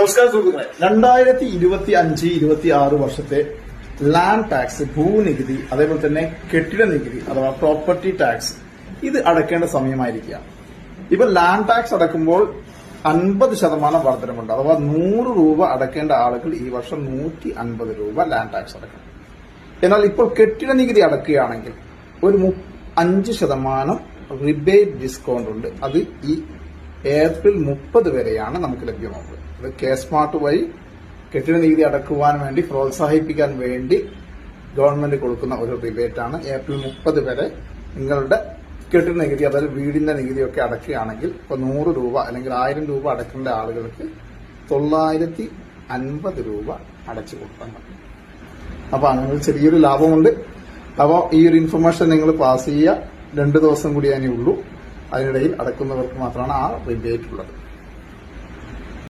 നമസ്കാരം സുഹൃത്തുക്കളെ. രണ്ടായിരത്തി ഇരുപത്തി അഞ്ച് ഇരുപത്തി ആറ് വർഷത്തെ ലാൻഡ് ടാക്സ് ഭൂനികുതി അതേപോലെ തന്നെ കെട്ടിട നികുതി അഥവാ പ്രോപ്പർട്ടി ടാക്സ് ഇത് അടക്കേണ്ട സമയമായിരിക്കുക. ഇപ്പൊ ലാൻഡ് ടാക്സ് അടക്കുമ്പോൾ അൻപത് ശതമാനം വർധനമുണ്ട്. അഥവാ നൂറ് രൂപ അടക്കേണ്ട ആളുകൾ ഈ വർഷം നൂറ്റി അൻപത് രൂപ ലാൻഡ് ടാക്സ് അടക്കണം. എന്നാൽ ഇപ്പോൾ കെട്ടിട നികുതി അടക്കുകയാണെങ്കിൽ ഒരു അഞ്ച് ശതമാനം റിബേറ്റ് ഡിസ്കൗണ്ട് ഉണ്ട്. അത് ഈ ഏപ്രിൽ മുപ്പത് വരെയാണ് നമുക്ക് ലഭ്യമാകുന്നത് ഇത് കെ സ്മാർട്ട് വഴി കെട്ടിട നികുതി അടക്കുവാൻ വേണ്ടി പ്രോത്സാഹിപ്പിക്കാൻ വേണ്ടി ഗവൺമെന്റ് കൊടുക്കുന്ന ഒരു റിബേറ്റ് ആണ് ഏപ്രിൽ മുപ്പത് വരെ നിങ്ങളുടെ കെട്ടിട നികുതി അതായത് വീടിന്റെ നികുതിയൊക്കെ അടക്കുകയാണെങ്കിൽ ഇപ്പൊ നൂറ് രൂപ അല്ലെങ്കിൽ ആയിരം രൂപ അടക്കേണ്ട ആളുകൾക്ക് തൊള്ളായിരത്തി അൻപത് രൂപ അടച്ചു കൊടുക്കാൻ പറ്റും അപ്പൊ അങ്ങനെ ചെറിയൊരു ലാഭമുണ്ട്. അപ്പോൾ ഈ ഒരു ഇൻഫർമേഷൻ നിങ്ങൾ പാസ് ചെയ്യുക. രണ്ട് ദിവസം കൂടി അതിനേ ഉള്ളൂ. അതിനിടയിൽ അടക്കുന്നവർക്ക് മാത്രമാണ് ആ റിബേറ്റ് ഉള്ളത്.